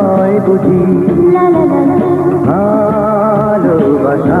নয় বুঝি ভালোবাসা।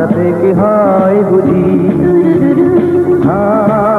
তাকাতে কি হয় বুঝি? হ্যাঁ